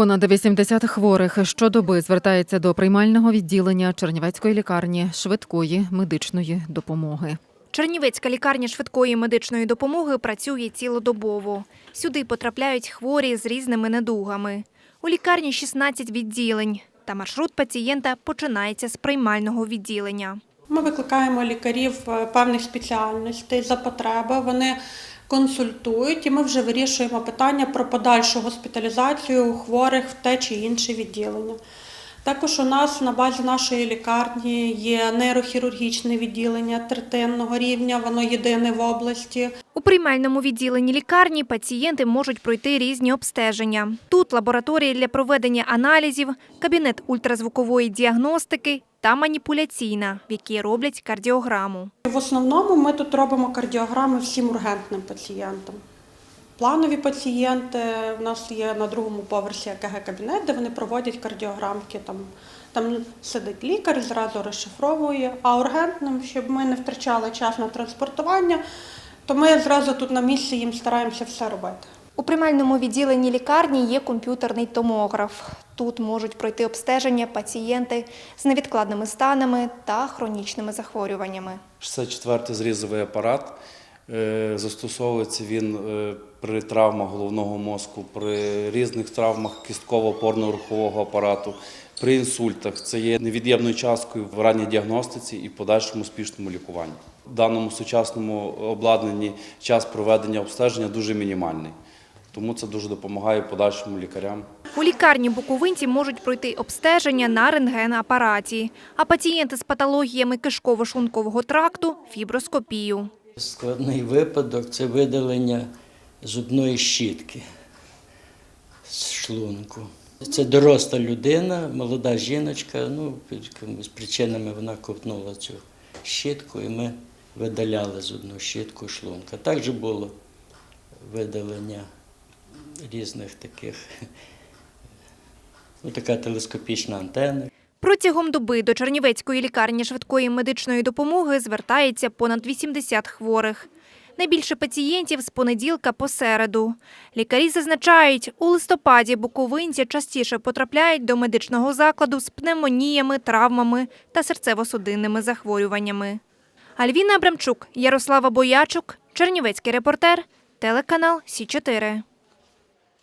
Понад 80 хворих щодоби звертається до приймального відділення Чернівецької лікарні швидкої медичної допомоги. Чернівецька лікарня швидкої медичної допомоги працює цілодобово. Сюди потрапляють хворі з різними недугами. У лікарні 16 відділень, та маршрут пацієнта починається з приймального відділення. Ми викликаємо лікарів е, певних спеціальностей за потреби. Вони консультують, і ми вже вирішуємо питання про подальшу госпіталізацію хворих в те чи інше відділення. Також у нас на базі нашої лікарні є нейрохірургічне відділення третинного рівня, воно єдине в області. У приймальному відділенні лікарні пацієнти можуть пройти різні обстеження. Тут лабораторії для проведення аналізів, кабінет ультразвукової діагностики та маніпуляційна, в якій роблять кардіограму. В основному ми тут робимо кардіограми всім ургентним пацієнтам. Планові пацієнти в нас є на другому поверсі ЕКГ-кабінет, де вони проводять кардіограмки. Там, там сидить лікар, зразу розшифровує. А ургентним, щоб ми не втрачали час на транспортування, то ми зразу тут на місці їм стараємося все робити. У приймальному відділенні лікарні є комп'ютерний томограф. Тут можуть пройти обстеження пацієнти з невідкладними станами та хронічними захворюваннями. 64-й зрізовий апарат. Е, Застосовується він е, при травмах головного мозку, при різних травмах кістково-опорно-рухового апарату, при інсультах. Це є невід'ємною часткою в ранній діагностиці і подальшому успішному лікуванні. В даному сучасному обладнанні час проведення обстеження дуже мінімальний, тому це дуже допомагає подальшому лікарям. У лікарні буковинці можуть пройти обстеження на рентген-апараті, а пацієнти з патологіями кишково-шлункового тракту – фіброскопію. Складний випадок це видалення зубної щітки з шлунку. Це доросла людина, молода жіночка. Ну, під причинами вона ковтнула цю щітку, і ми видаляли зубну щітку шлунка. Також було видалення різних таких, ну, така телескопічна антенна. Протягом доби до Чернівецької лікарні швидкої медичної допомоги звертається понад 80 хворих. Найбільше пацієнтів з понеділка по середу. Лікарі зазначають, у листопаді буковинці частіше потрапляють до медичного закладу з пневмоніями, травмами та серцево-судинними захворюваннями. Альвіна Абрамчук, Ярослава Боячук, Чернівецький репортер, телеканал Сі 4